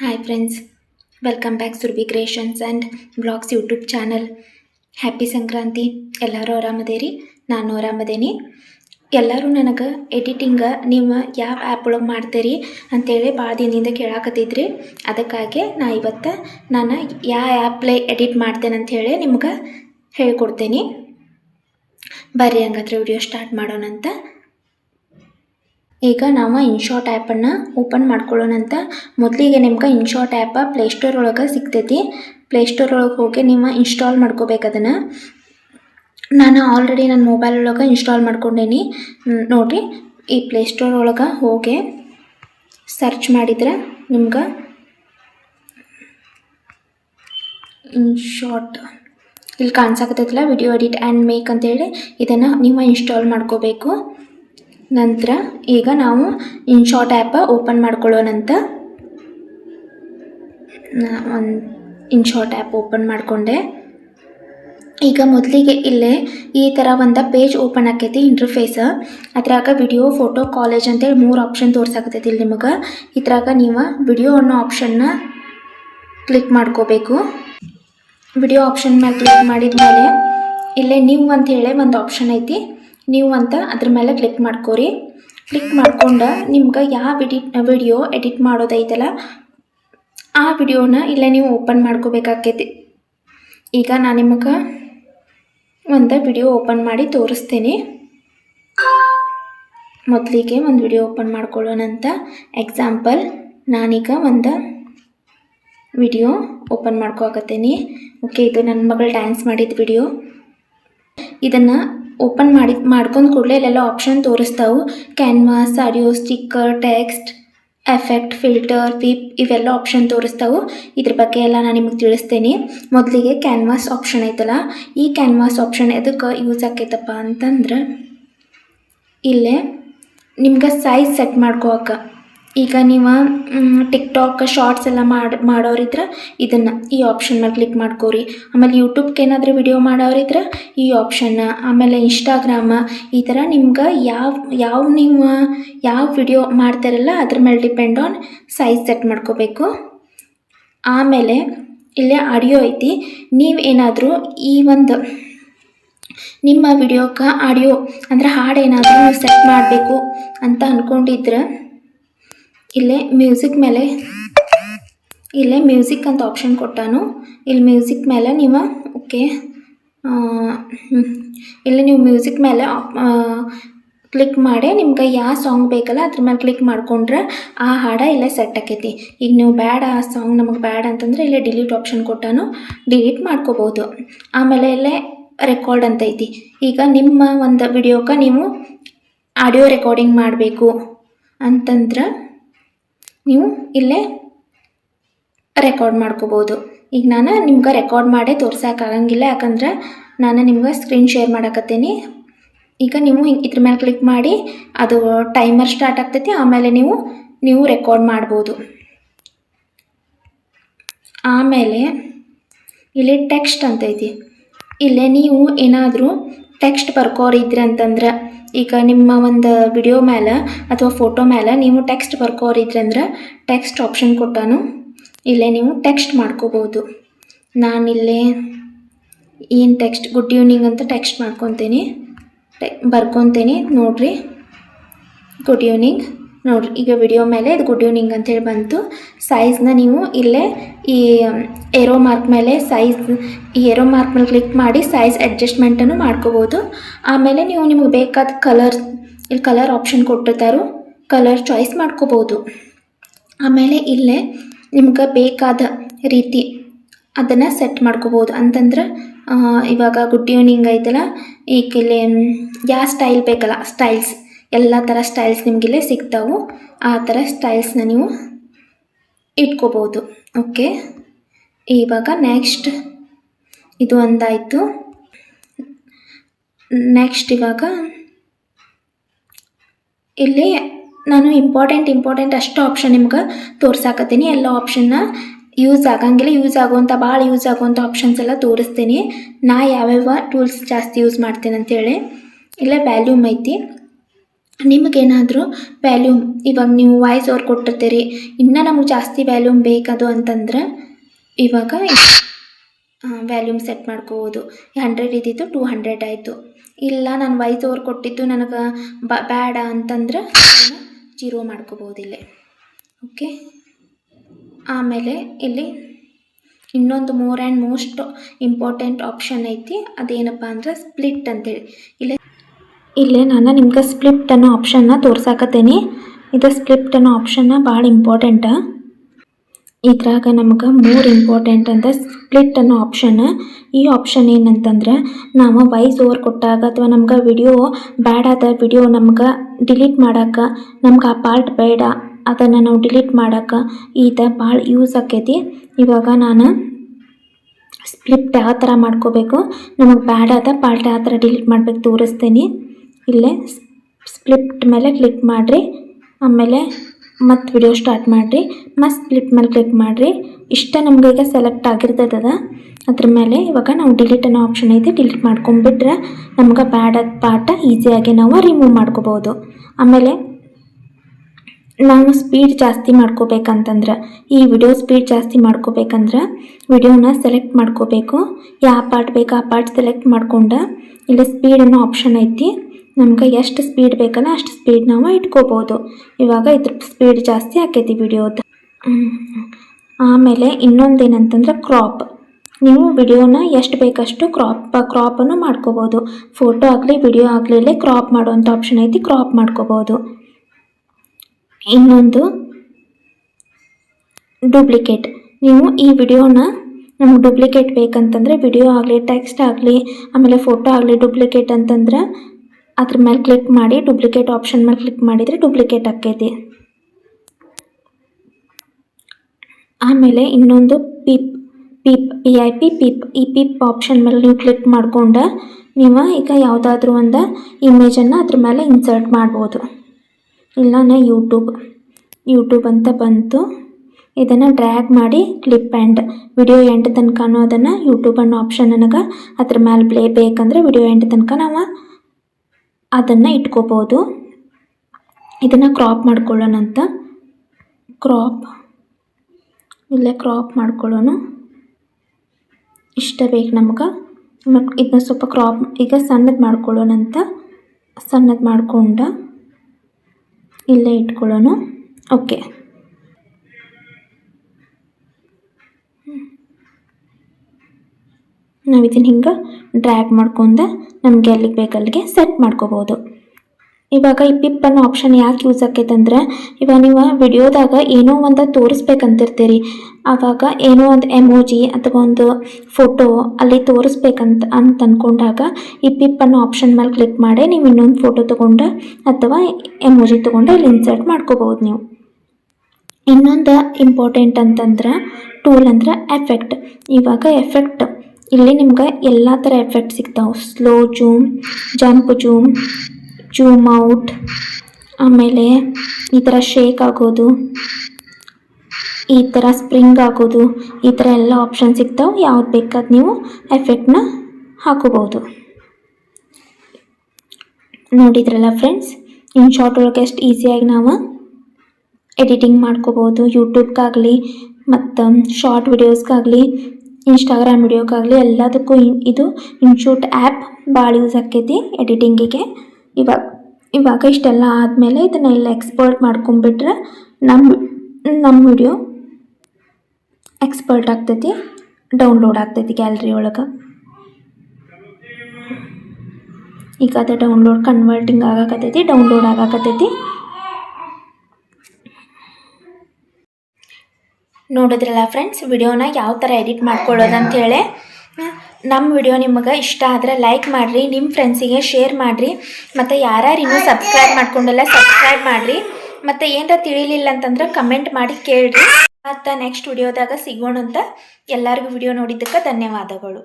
Hi friends welcome back Surbhi creations and blogs YouTube channel happy Sankranti ಎಲ್ಲರೂ ಆರಾಮದೇರಿ ನಾನು ಆರಾಮದೇನಿ ಎಲ್ಲರೂ ನನಗೆ ಎಡಿಟಿಂಗ ನೀವು ಯಾವ ಆ್ಯಪ್ ಒಳಗೆ ಮಾಡ್ತೀರಿ ಅಂತೇಳಿ ಭಾಳ ದಿನದಿಂದ ಕೇಳಾಕತ್ತಿದ್ರಿ ಅದಕ್ಕಾಗಿ ನಾ ಇವತ್ತು ನಾನು ಯಾವ ಆ್ಯಪ್ಲೆ ಎಡಿಟ್ ಮಾಡ್ತೇನೆ ಅಂಥೇಳಿ ನಿಮ್ಗೆ ಹೇಳ್ಕೊಡ್ತೇನೆ ಬರ್ರಿ ಹಂಗಾದ್ರೆ ವಿಡಿಯೋ ಸ್ಟಾರ್ಟ್ ಮಾಡೋಣಂತ ಈಗ ನಾವು ಇನ್ಶಾಟ್ ಆ್ಯಪನ್ನು ಓಪನ್ ಮಾಡ್ಕೊಳ್ಳೋಣಂತ ಮೊದಲಿಗೆ ನಿಮ್ಗೆ ಇನ್ಶಾಟ್ ಆ್ಯಪ ಪ್ಲೇಸ್ಟೋರ್ ಒಳಗೆ ಸಿಗ್ತೈತಿ. ಪ್ಲೇಸ್ಟೋರ್ ಒಳಗೆ ಹೋಗಿ ನಿಮ್ಮ ಇನ್ಸ್ಟಾಲ್ ಮಾಡ್ಕೋಬೇಕು ಅದನ್ನು. ನಾನು ಆಲ್ರೆಡಿ ನನ್ನ ಮೊಬೈಲ್ ಒಳಗೆ ಇನ್ಸ್ಟಾಲ್ ಮಾಡ್ಕೊಂಡೇನಿ. ನೋಡಿರಿ ನೋಡ್ರಿ. ಈ ಪ್ಲೇಸ್ಟೋರ್ ಒಳಗೆ ಹೋಗಿ ಸರ್ಚ್ ಮಾಡಿದ್ರೆ ನಿಮ್ಗೆ ಇನ್ಶಾಟ್ ಇಲ್ಲಿ ಕಾಣಿಸಕತ್ತೈತಲ್ಲ ವಿಡಿಯೋ ಎಡಿಟ್ ಆ್ಯಂಡ್ ಮೇಕ್ ಅಂತೇಳಿ. ಇದನ್ನು ನೀವು ಇನ್ಸ್ಟಾಲ್ ಮಾಡ್ಕೋಬೇಕು. ನಂತರ ಈಗ ನಾವು ಇನ್ಶಾಟ್ ಆ್ಯಪ ಓಪನ್ ಮಾಡ್ಕೊಳ್ಳೋಣಂತ ಒಂದು ಇನ್ಶಾಟ್ ಆ್ಯಪ್ ಓಪನ್ ಮಾಡಿಕೊಂಡೆ. ಈಗ ಮೊದಲಿಗೆ ಇಲ್ಲೇ ಈ ಥರ ಒಂದು ಪೇಜ್ ಓಪನ್ ಆಕೈತಿ ಇಂಟರ್ಫೇಸ್ ಅದ್ರಾಗ ವಿಡಿಯೋ ಫೋಟೋ ಕಾಲೇಜ್ ಅಂತೇಳಿ ಮೂರು ಆಪ್ಷನ್ ತೋರ್ಸಾಕತ್ತೈತಿ ಇಲ್ಲಿ ನಿಮಗೆ. ಇದ್ರಾಗ ನೀವು ವಿಡಿಯೋ ಅನ್ನೋ ಆಪ್ಷನ್ನ ಕ್ಲಿಕ್ ಮಾಡ್ಕೋಬೇಕು. ವಿಡಿಯೋ ಆಪ್ಷನ್ ಮೇಲೆ ಕ್ಲಿಕ್ ಮಾಡಿದ್ಮೇಲೆ ಇಲ್ಲೇ ನೀವು ಅಂತ ಹೇಳಿ ಒಂದು ಆಪ್ಷನ್ ಐತಿ. ನೀವು ಅಂತ ಅದ್ರ ಮೇಲೆ ಕ್ಲಿಕ್ ಮಾಡ್ಕೋರಿ. ಕ್ಲಿಕ್ ಮಾಡ್ಕೊಂಡು ನಿಮ್ಗೆ ಯಾವ ಎಡಿಟ್ ವಿಡಿಯೋ ಎಡಿಟ್ ಮಾಡೋದೈತಲ್ಲ, ಆ ವಿಡಿಯೋನ ಇಲ್ಲೇ ನೀವು ಓಪನ್ ಮಾಡ್ಕೋಬೇಕಾಕೈತಿ ಈಗ ನಾನು ನಿಮಗೆ ಒಂದು ವಿಡಿಯೋ ಓಪನ್ ಮಾಡಿ ತೋರಿಸ್ತೀನಿ. ಮೊದಲಿಗೆ ಒಂದು ವಿಡಿಯೋ ಓಪನ್ ಮಾಡ್ಕೊಳ್ಳೋಣಂತ ಎಕ್ಸಾಂಪಲ್ ನಾನೀಗ ಒಂದು ವಿಡಿಯೋ ಓಪನ್ ಮಾಡ್ಕೋಕತ್ತೀನಿ ಓಕೆ ಇದು ನನ್ನ ಮಗಳು ಡ್ಯಾನ್ಸ್ ಮಾಡಿದ ವಿಡಿಯೋ. ಇದನ್ನು ಓಪನ್ ಮಾಡಿ, ಮಾಡ್ಕೊಂಡು ಕೂಡಲೇ ಇಲ್ಲೆಲ್ಲ option ತೋರಿಸ್ತಾವೆ. Canvas audio sticker text effect filter whip ಇವೆಲ್ಲ ಆಪ್ಷನ್ ತೋರಿಸ್ತಾವೆ. ಇದ್ರ ಬಗ್ಗೆ ಎಲ್ಲ ನಾನು ನಿಮಗೆ ತಿಳಿಸ್ತೇನೆ. ಮೊದಲಿಗೆ ಕ್ಯಾನ್ವಾಸ್ ಆಪ್ಷನ್ ಐತಲ್ಲ, ಈ ಕ್ಯಾನ್ವಾಸ್ ಆಪ್ಷನ್ ಎದಕ್ಕೆ ಯೂಸ್ ಆಕೈತಪ್ಪ ಅಂತಂದ್ರೆ, ಇಲ್ಲೇ ನಿಮ್ಗೆ ಸೈಜ್ ಸೆಟ್ ಮಾಡ್ಕೋಕ ಈಗ ನೀವು ಟಿಕ್ ಟಾಕ್ ಶಾರ್ಟ್ಸ್ ಎಲ್ಲ ಮಾಡಿ, ಮಾಡೋರಿದ್ರೆ ಇದನ್ನು ಈ ಆಪ್ಷನ್ ಮೇಲೆ ಕ್ಲಿಕ್ ಮಾಡ್ಕೋರಿ. ಆಮೇಲೆ ಯೂಟ್ಯೂಬ್ಗೆ ಏನಾದರೂ ವಿಡಿಯೋ ಮಾಡೋರಿದ್ರೆ ಈ ಆಪ್ಷನ್ನ ಆಮೇಲೆ ಇನ್ಸ್ಟಾಗ್ರಾಮ ಈ ಥರ ನಿಮ್ಗೆ ಯಾವ ಯಾವ ನೀವು, ಯಾವ ವಿಡಿಯೋ ಮಾಡ್ತಾರಲ್ಲ ಅದ್ರ ಮೇಲೆ ಡಿಪೆಂಡ್ ಆನ್ ಸೈಜ್ ಸೆಟ್ ಮಾಡ್ಕೋಬೇಕು. ಆಮೇಲೆ ಇಲ್ಲೇ ಆಡಿಯೋ ಐತಿ. ನೀವು ಏನಾದರೂ ಈ ಒಂದು ನಿಮ್ಮ ವಿಡಿಯೋಕ್ಕೆ ಆಡಿಯೋ ಅಂದರೆ ಹಾಡು ಏನಾದರೂ ಸೆಟ್ ಮಾಡಬೇಕು ಅಂತ ಅಂದ್ಕೊಂಡಿದ್ರೆ ಇಲ್ಲೇ ಮ್ಯೂಸಿಕ್ ಮೇಲೆ, ಇಲ್ಲೇ ಮ್ಯೂಸಿಕ್ ಅಂತ ಆಪ್ಷನ್ ಕೊಟ್ಟಾನು. ಇಲ್ಲಿ ಮ್ಯೂಸಿಕ್ ಮೇಲೆ ನೀವು, ಓಕೆ ಇಲ್ಲಿ ನೀವು ಮ್ಯೂಸಿಕ್ ಮೇಲೆ ಕ್ಲಿಕ್ ಮಾಡಿ ನಿಮ್ಗೆ ಯಾವ ಸಾಂಗ್ ಬೇಕಲ್ಲ ಅದ್ರ ಮೇಲೆ ಕ್ಲಿಕ್ ಮಾಡ್ಕೊಂಡ್ರೆ ಆ ಹಾಡ ಇಲ್ಲೇ ಸೆಟ್ ಆಕೈತಿ. ಈಗ ನೀವು ಬ್ಯಾಡ, ಆ ಸಾಂಗ್ ನಮಗೆ ಬ್ಯಾಡ ಅಂತಂದ್ರೆ ಇಲ್ಲೇ ಡಿಲೀಟ್ ಆಪ್ಷನ್ ಕೊಟ್ಟಾನು ಡಿಲೀಟ್ ಮಾಡ್ಕೋಬೋದು. ಆಮೇಲೆ ಇಲ್ಲೇ ರೆಕಾರ್ಡ್ ಅಂತ ಐತಿ. ಈಗ ನಿಮ್ಮ ಒಂದು ವಿಡಿಯೋಕ್ಕೆ ನೀವು ಆಡಿಯೋ ರೆಕಾರ್ಡಿಂಗ್ ಮಾಡಬೇಕು ಅಂತಂದ್ರೆ ನೀವು ಇಲ್ಲೇ ರೆಕಾರ್ಡ್ ಮಾಡ್ಕೋಬೋದು. ಈಗ ನಾನು ನಿಮ್ಗೆ ರೆಕಾರ್ಡ್ ಮಾಡೇ ತೋರ್ಸೋಕ್ಕಾಗಂಗಿಲ್ಲ. ಯಾಕಂದ್ರೆ ನಾನು ನಿಮ್ಗೆ ಸ್ಕ್ರೀನ್ ಶೇರ್ ಮಾಡಕತ್ತೀನಿ. ಈಗ ನೀವು ಹಿಂಗೆ ಇದ್ರ ಮೇಲೆ ಕ್ಲಿಕ್ ಮಾಡಿ, ಅದು ಟೈಮರ್ ಸ್ಟಾರ್ಟ್ ಆಗ್ತೈತಿ. ಆಮೇಲೆ ನೀವು ನೀವು ರೆಕಾರ್ಡ್ ಮಾಡ್ಬೋದು. ಆಮೇಲೆ ಇಲ್ಲಿ ಟೆಕ್ಸ್ಟ್ ಅಂತೈತಿ ಇಲ್ಲೇ ನೀವು ಏನಾದರೂ ಟೆಕ್ಸ್ಟ್ ಬರ್ಕೋರಿದ್ರಿ ಅಂತಂದ್ರೆ ಈಗ ನಿಮ್ಮ ಒಂದು ವಿಡಿಯೋ ಮೇಲೆ ಅಥವಾ ಫೋಟೋ ಮೇಲೆ ನೀವು ಟೆಕ್ಸ್ಟ್ ಬರ್ಕೋರಿದ್ರಂದ್ರೆ ಟೆಕ್ಸ್ಟ್ ಆಪ್ಷನ್ ಕೊಟ್ಟಾನು ಇಲ್ಲೇ ನೀವು ಟೆಕ್ಸ್ಟ್ ಮಾಡ್ಕೋಬೋದು. ನಾನಿಲ್ಲೇ ಏನು ಟೆಕ್ಸ್ಟ್ ಗುಡ್ ಈವ್ನಿಂಗ್ ಅಂತ ಟೆಕ್ಸ್ಟ್ ಮಾಡ್ಕೊತೀನಿ. ಟೆ ಬರ್ಕೊತೀನಿ ನೋಡಿರಿ. ಗುಡ್ ಈವ್ನಿಂಗ್ ನೋಡಿರಿ, ಈಗ ವಿಡಿಯೋ ಮೇಲೆ ಇದು ಗುಡ್ ಈವ್ನಿಂಗ್ ಅಂತೇಳಿ ಬಂತು. ಸೈಜ್ನ ನೀವು ಇಲ್ಲೇ ಈ ಏರೋ ಮಾರ್ಕ್ ಮೇಲೆ ಸೈಜ್ ಈ ಏರೋ ಮಾರ್ಕ್ ಮೇಲೆ ಕ್ಲಿಕ್ ಮಾಡಿ ಸೈಜ್ ಅಡ್ಜಸ್ಟ್ಮೆಂಟನ್ನು ಮಾಡ್ಕೋಬೋದು. ಆಮೇಲೆ ನೀವು ನಿಮಗೆ ಬೇಕಾದ ಕಲರ್ ಇಲ್ಲಿ ಕಲರ್ ಆಪ್ಷನ್ ಕೊಟ್ಟಿರ್ತಾರೋ. ಕಲರ್ ಚಾಯ್ಸ್ ಮಾಡ್ಕೋಬೋದು. ಆಮೇಲೆ ಇಲ್ಲೇ ನಿಮ್ಗೆ ಬೇಕಾದ ರೀತಿ ಅದನ್ನು ಸೆಟ್ ಮಾಡ್ಕೋಬೋದು. ಅಂತಂದ್ರೆ ಇವಾಗ ಗುಡ್ ಈವ್ನಿಂಗ್ ಐತಲ್ಲ ಈಗ ಇಲ್ಲಿ ಯಾವ ಸ್ಟೈಲ್ ಬೇಕಲ್ಲ ಸ್ಟೈಲ್ಸ್ ಎಲ್ಲ ಥರ ಸ್ಟೈಲ್ಸ್ ನಿಮಗಿಲ್ಲೇ ಸಿಗ್ತಾವೆ. ಆ ಥರ ಸ್ಟೈಲ್ಸ್ನ ನೀವು ಇಟ್ಕೋಬೋದು. ಓಕೆ ಇವಾಗ ನೆಕ್ಸ್ಟ್ ಇದು ಒಂದಾಯಿತು. ನೆಕ್ಸ್ಟ್ ಇವಾಗ ಇಲ್ಲಿ ನಾನು ಇಂಪಾರ್ಟೆಂಟ್ ಇಂಪಾರ್ಟೆಂಟ್ ಅಷ್ಟು ಆಪ್ಷನ್ ನಿಮ್ಗೆ ತೋರ್ಸಾಕತ್ತೀನಿ. ಎಲ್ಲ ಆಪ್ಷನ್ನ ಯೂಸ್ ಆಗಂಗಿಲ್ಲ ಯೂಸ್ ಆಗುವಂಥ ಭಾಳ ಯೂಸ್ ಆಗುವಂಥ ಆಪ್ಷನ್ಸ್ ಎಲ್ಲ ತೋರಿಸ್ತೀನಿ. ನಾ ಯಾವ್ಯಾವ ಟೂಲ್ಸ್ ಜಾಸ್ತಿ ಯೂಸ್ ಮಾಡ್ತೀನಿ ಅಂತೇಳಿ ಇಲ್ಲೇ ವ್ಯಾಲ್ಯೂಮ್ ಐತಿ ನಿಮಗೇನಾದರೂ ವ್ಯಾಲ್ಯೂಮ್ ಇವಾಗ ನೀವು ವಾಯ್ಸ್ ಓವರ್ ಕೊಟ್ಟಿರ್ತೀರಿ, ಇನ್ನೂ ನಮಗೆ ಜಾಸ್ತಿ ವ್ಯಾಲ್ಯೂಮ್ ಬೇಕದು ಅಂತಂದ್ರೆ, ಇವಾಗ ವ್ಯಾಲ್ಯೂಮ್ ಸೆಟ್ ಮಾಡ್ಕೋಬೋದು. ಹಂಡ್ರೆಡ್ ಇದ್ದಿದ್ದು ಟೂ ಹಂಡ್ರೆಡ್ ಆಯಿತು. ಇಲ್ಲ, ನಾನು ವಾಯ್ಸ್ ಓವರ್ ಕೊಟ್ಟಿದ್ದು ನನಗೆ ಬ, ಬೇಡ ಅಂತಂದ್ರೆ ಜೀರೋ ಮಾಡ್ಕೋಬೋದು ಇಲ್ಲಿ. ಓಕೆ ಆಮೇಲೆ ಇಲ್ಲಿ ಇನ್ನೊಂದು more and most important option ಐತಿ, ಅದೇನಪ್ಪ ಅಂದ್ರೆ ಸ್ಪ್ಲಿಟ್ ಅಂತೇಳಿ. ಇಲ್ಲೇ ಇಲ್ಲೇ ನಾನು ನಿಮ್ಗೆ ಸ್ಪ್ಲಿಪ್ಟ್ ಅನ್ನೋ ಆಪ್ಷನ್ನ ತೋರ್ಸಾಕತ್ತೇನಿ. ಇದು ಸ್ಪ್ಲಿಟ್ ಅನ್ನೋ ಆಪ್ಷನ್ನ ಭಾಳ ಇಂಪಾರ್ಟೆಂಟ ಇದ್ರಾಗ ನಮ್ಗೆ ಮೂರು ಇಂಪಾರ್ಟೆಂಟ್ ಅಂತ ಸ್ಪ್ಲಿಟ್ ಅನ್ನೋ ಆಪ್ಷನ್ ಈ ಆಪ್ಷನ್ ಏನಂತಂದ್ರೆ ನಾವು ವಾಯ್ಸ್ ಓವರ್ ಕೊಟ್ಟಾಗ ಅಥವಾ ನಮ್ಗೆ ವಿಡಿಯೋ ಬ್ಯಾಡ್ ಆದ ವಿಡಿಯೋ ನಮ್ಗೆ ಡಿಲೀಟ್ ಮಾಡೋಕೆ, ನಮ್ಗೆ ಆ ಪಾರ್ಟ್ ಬೇಡ ಅದನ್ನು ನಾವು ಡಿಲೀಟ್ ಮಾಡೋಕೆ ಇದು ಭಾಳ ಯೂಸ್ ಆಕೈತಿ. ಇವಾಗ ನಾನು ಸ್ಪ್ಲಿಟ್ ಯಾವ ಥರ ಮಾಡ್ಕೋಬೇಕು, ನಮಗೆ ಬ್ಯಾಡ್ ಆದ ಪಾರ್ಟ್ ಯಾವ ಥರ ಡಿಲೀಟ್ ಮಾಡ್ಬೇಕು ತೋರಿಸ್ತೀನಿ. ಇಲ್ಲೇ ಸ್ಪ್ಲಿಟ್ ಮೇಲೆ ಕ್ಲಿಕ್ ಮಾಡಿರಿ. ಆಮೇಲೆ ಮತ್ತೆ ವಿಡಿಯೋ ಸ್ಟಾರ್ಟ್ ಮಾಡಿರಿ. ಮತ್ತು ಸ್ಪ್ಲಿಟ್ ಮೇಲೆ ಕ್ಲಿಕ್ ಮಾಡಿರಿ. ಇಷ್ಟ ನಮ್ಗೆ ಈಗ ಸೆಲೆಕ್ಟ್ ಆಗಿರ್ತದದ, ಅದ್ರ ಮೇಲೆ ಇವಾಗ ನಾವು ಡಿಲೀಟ್ ಅನ್ನೋ ಆಪ್ಷನ್ ಐತೆ ಡಿಲೀಟ್ ಮಾಡ್ಕೊಂಡ್ಬಿಟ್ರೆ ನಮ್ಗೆ ಬ್ಯಾಡ್ ಪಾಠ ಈಸಿಯಾಗಿ ನಾವು ರಿಮೂವ್ ಮಾಡ್ಕೋಬೋದು. ಆಮೇಲೆ ನಾವು ಸ್ಪೀಡ್ ಜಾಸ್ತಿ ಮಾಡ್ಕೋಬೇಕಂತಂದ್ರೆ, ಈ ವಿಡಿಯೋ ಸ್ಪೀಡ್ ಜಾಸ್ತಿ ಮಾಡ್ಕೋಬೇಕಂದ್ರೆ ವಿಡಿಯೋನ ಸೆಲೆಕ್ಟ್ ಮಾಡ್ಕೋಬೇಕು. ಯಾವ ಪಾರ್ಟ್ ಬೇಕು ಆ ಪಾರ್ಟ್ ಸೆಲೆಕ್ಟ್ ಮಾಡ್ಕೊಂಡು, ಇಲ್ಲಿ ಸ್ಪೀಡ್ ಅನ್ನೋ ಆಪ್ಷನ್ ಐತಿ. ನಮ್ಗೆ ಎಷ್ಟು ಸ್ಪೀಡ್ ಬೇಕಲ್ಲ ಅಷ್ಟು ಸ್ಪೀಡ್ ನಾವು ಇಟ್ಕೋಬೋದು. ಇವಾಗ ಇದ್ರ ಸ್ಪೀಡ್ ಜಾಸ್ತಿ ಆಕೈತಿ ವಿಡಿಯೋದು ಆಮೇಲೆ ಇನ್ನೊಂದೇನಂತಂದ್ರೆ ಕ್ರಾಪ್ ನೀವು ವಿಡಿಯೋನ ಎಷ್ಟು ಬೇಕಷ್ಟು ಕ್ರಾಪ್ ಕ್ರಾಪನ್ನು ಮಾಡ್ಕೋಬೋದು. ಫೋಟೋ ಆಗಲಿ ವಿಡಿಯೋ ಆಗಲಿ ಕ್ರಾಪ್ ಮಾಡುವಂಥ ಆಪ್ಷನ್ ಐತಿ ಕ್ರಾಪ್ ಮಾಡ್ಕೋಬೋದು. ಇನ್ನೊಂದು ಡೂಪ್ಲಿಕೇಟ್ ನೀವು ಈ ವಿಡಿಯೋನ ನಮ್ಗೆ ಡೂಪ್ಲಿಕೇಟ್ ಬೇಕಂತಂದರೆ ವಿಡಿಯೋ ಆಗಲಿ ಟೆಕ್ಸ್ಟ್ ಆಗಲಿ, ಆಮೇಲೆ ಫೋಟೋ ಆಗಲಿ ಡೂಪ್ಲಿಕೇಟ್ ಅಂತಂದ್ರೆ ಅದ್ರ ಮೇಲೆ ಕ್ಲಿಕ್ ಮಾಡಿ ಡೂಪ್ಲಿಕೇಟ್ ಆಪ್ಷನ್ ಮೇಲೆ ಕ್ಲಿಕ್ ಮಾಡಿದರೆ ಡೂಪ್ಲಿಕೇಟ್ ಆಕೈತಿ ಆಮೇಲೆ ಇನ್ನೊಂದು pip pip P I P pip ಈ ಪಿಪ್ ಆಪ್ಷನ್ ಮೇಲೆ ನೀವು ಕ್ಲಿಕ್ ಮಾಡ್ಕೊಂಡು ನೀವು ಈಗ ಯಾವುದಾದ್ರೂ ಒಂದು ಇಮೇಜನ್ನು ಅದ್ರ ಮೇಲೆ ಇನ್ಸರ್ಟ್ ಮಾಡ್ಬೋದು. ಇಲ್ಲ ನಾ ಯೂಟ್ಯೂಬ್ ಯೂಟ್ಯೂಬ್ ಅಂತ ಬಂತು. ಇದನ್ನು ಡ್ರ್ಯಾಗ್ ಮಾಡಿ ಕ್ಲಿಪ್ ಆ್ಯಂಡ್ ವಿಡಿಯೋ ಎಂಡ್ ತನಕನೂ ಅದನ್ನು ಯೂಟ್ಯೂಬ್ ಅನ್ನೋ ಆಪ್ಷನ್ ನನಗೆ ಅದ್ರ ಮೇಲೆ ಪ್ಲೇ ಬೇಕಂದ್ರೆ ವಿಡಿಯೋ ಎಂಡ್ ತನಕ ನಾವು ಅದನ್ನು ಇಟ್ಕೋಬೋದು. ಇದನ್ನು ಕ್ರಾಪ್ ಮಾಡ್ಕೊಳ್ಳೋಣ ಅಂತ. ಕ್ರಾಪ್ ಇಲ್ಲೇ ಕ್ರಾಪ್ ಮಾಡ್ಕೊಳ್ಳೋಣ. ಇಷ್ಟ ಬೇಕು ನಮ್ಗೆ. ಇದನ್ನ ಸ್ವಲ್ಪ ಕ್ರಾಪ್ ಈಗ ಸಣ್ಣದು ಮಾಡ್ಕೊಳ್ಳೋಣ ಅಂತ. ಸಣ್ಣದು ಮಾಡಿಕೊಂಡ ಇಲ್ಲೇ ಇಟ್ಕೊಳ್ಳೋಣ. ಓಕೆ ನಾವು ಇದನ್ನು ಹಿಂಗೆ ಡ್ರ್ಯಾಗ್ ಮಾಡ್ಕೊಂಡು ನಮಗೆ ಅಲ್ಲಿಗೆ ಬೇಕಲ್ಲಿಗೆ ಸೆಟ್ ಮಾಡ್ಕೋಬೋದು. ಇವಾಗ ಈ ಪಿಪ್ ಅನ್ನೋ ಆಪ್ಷನ್ ಯಾಕೆ ಯೂಸ್ ಆಕೈತೆ ಅಂದ್ರೆ ಇವಾಗ ನೀವು ವಿಡಿಯೋದಾಗ ಏನೋ ಒಂದು ತೋರಿಸ್ಬೇಕಂತಿರ್ತೀರಿ. ಆವಾಗ ಏನೋ ಒಂದು ಎಮೋಜಿ ಅಥವಾ ಒಂದು ಫೋಟೋ ಅಲ್ಲಿ ತೋರಿಸ್ಬೇಕಂತ ಅಂತ ಅಂದ್ಕೊಂಡಾಗ ಈ ಪಿಪ್ ಅನ್ನೋ ಆಪ್ಷನ್ ಮೇಲೆ ಕ್ಲಿಕ್ ಮಾಡಿ ನೀವು ಇನ್ನೊಂದು ಫೋಟೋ ತೊಗೊಂಡು ಅಥವಾ ಎಮೋಜಿ ತೊಗೊಂಡು ಇಲ್ಲಿ ಇನ್ಸರ್ಟ್ ಮಾಡ್ಕೋಬೋದು ನೀವು. ಇನ್ನೊಂದು ಇಂಪಾರ್ಟೆಂಟ್ ಅಂತಂದ್ರೆ ಟೂಲ್ ಅಂದ್ರೆ ಎಫೆಕ್ಟ್ ಇವಾಗ ಎಫೆಕ್ಟ್ ಇಲ್ಲಿ ನಿಮ್ಗೆ ಎಲ್ಲ ಥರ ಎಫೆಕ್ಟ್ ಸಿಗ್ತಾವೆ. Slow zoom jump zoom zoom out ಆಮೇಲೆ ಈ ಥರ ಶೇಕ್ ಆಗೋದು, ಈ ಥರ ಸ್ಪ್ರಿಂಗ್ ಆಗೋದು, ಈ ಥರ ಎಲ್ಲ ಆಪ್ಷನ್ ಸಿಗ್ತಾವೆ. ಯಾವ್ದು ಬೇಕಾದ ನೀವು ಎಫೆಕ್ಟ್ನ ಹಾಕೋಬೋದು ನೋಡಿದ್ರಲ್ಲ ಫ್ರೆಂಡ್ಸ್ ಇನ್ ಶಾರ್ಟ್ ಒಳಗೆ ಎಷ್ಟು ಈಸಿಯಾಗಿ ನಾವು ಎಡಿಟಿಂಗ್ ಮಾಡ್ಕೋಬೋದು ಯೂಟ್ಯೂಬ್ಗಾಗಲಿ ಮತ್ತು ಶಾರ್ಟ್ ವಿಡಿಯೋಸ್ಗಾಗಲಿ ಇನ್ಸ್ಟಾಗ್ರಾಮ್ ವಿಡಿಯೋಕ್ಕಾಗಲಿ ಎಲ್ಲದಕ್ಕೂ ಇದು ಇನ್ಶೂಟ್ ಆ್ಯಪ್ ಭಾಳ ಯೂಸ್ ಆಕೈತಿ ಎಡಿಟಿಂಗಿಗೆ ಇವಾಗ ಇವಾಗ ಇಷ್ಟೆಲ್ಲ ಆದಮೇಲೆ ಇದನ್ನು ಎಲ್ಲ ಎಕ್ಸ್ಪರ್ಟ್ ಮಾಡ್ಕೊಂಬಿಟ್ರೆ ನಮ್ಮ ನಮ್ಮ ವಿಡಿಯೋ ಎಕ್ಸ್ಪರ್ಟ್ ಆಗ್ತೈತಿ ಡೌನ್ಲೋಡ್ ಆಗ್ತೈತಿ ಗ್ಯಾಲ್ರಿ ಒಳಗೆ. ಈಗ ಅದು ಡೌನ್ಲೋಡ್ ಕನ್ವರ್ಟಿಂಗ್ ಆಗಾಕತ್ತೈತಿ ಡೌನ್ಲೋಡ್ ಆಗಾಕತ್ತೈತಿ. ನೋಡಿದ್ರಲ್ಲ ಫ್ರೆಂಡ್ಸ್ ವಿಡಿಯೋನ ಯಾವ ಥರ ಎಡಿಟ್ ಮಾಡ್ಕೊಳ್ಳೋದು ಅಂತೇಳಿ ನಮ್ಮ ವಿಡಿಯೋ ನಿಮಗೆ ಇಷ್ಟ ಆದರೆ ಲೈಕ್ ಮಾಡಿರಿ ನಿಮ್ಮ ಫ್ರೆಂಡ್ಸಿಗೆ ಶೇರ್ ಮಾಡಿರಿ, ಮತ್ತು ಯಾರ್ಯಾರು ಇನ್ನೂ ಸಬ್ಸ್ಕ್ರೈಬ್ ಮಾಡ್ಕೊಂಡಿಲ್ಲ ಸಬ್ಸ್ಕ್ರೈಬ್ ಮಾಡಿರಿ, ಮತ್ತು ಏನರ ತಿಳಿಲಿಲ್ಲ ಅಂತಂದ್ರೆ ಕಮೆಂಟ್ ಮಾಡಿ ಕೇಳಿರಿ. ಮತ್ತು ನೆಕ್ಸ್ಟ್ ವಿಡಿಯೋದಾಗ ಸಿಗೋಣ ಅಂತ ಎಲ್ಲರಿಗೂ ವಿಡಿಯೋ ನೋಡಿದ್ದಕ್ಕೆ ಧನ್ಯವಾದಗಳು.